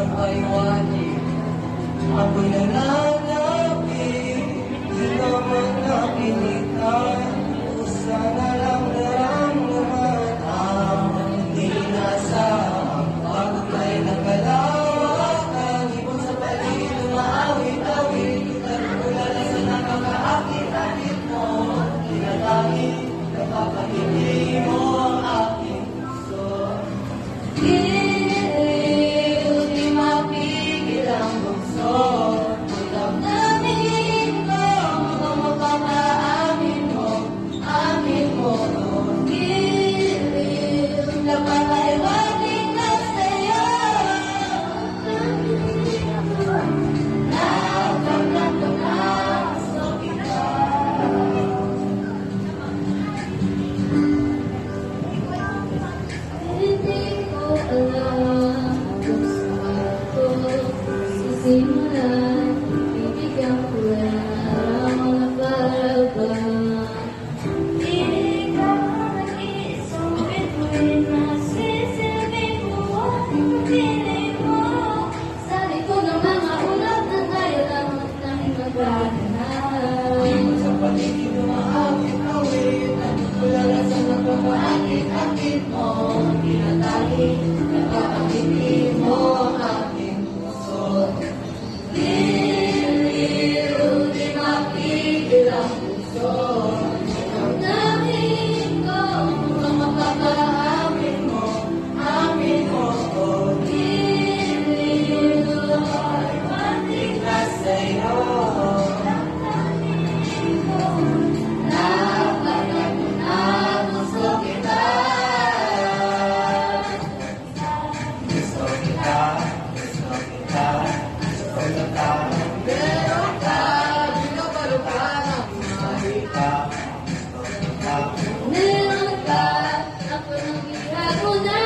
nakaiwani Ako'y nananapin Di naman napilitan O sana lang naramdaman Ang hindi nasa Bago tayo nagkalawakan Ibon sa paligid Umaawit-awit Nagmula na sa nakakaakit-akit mo. love. ಅದು ಒಂದ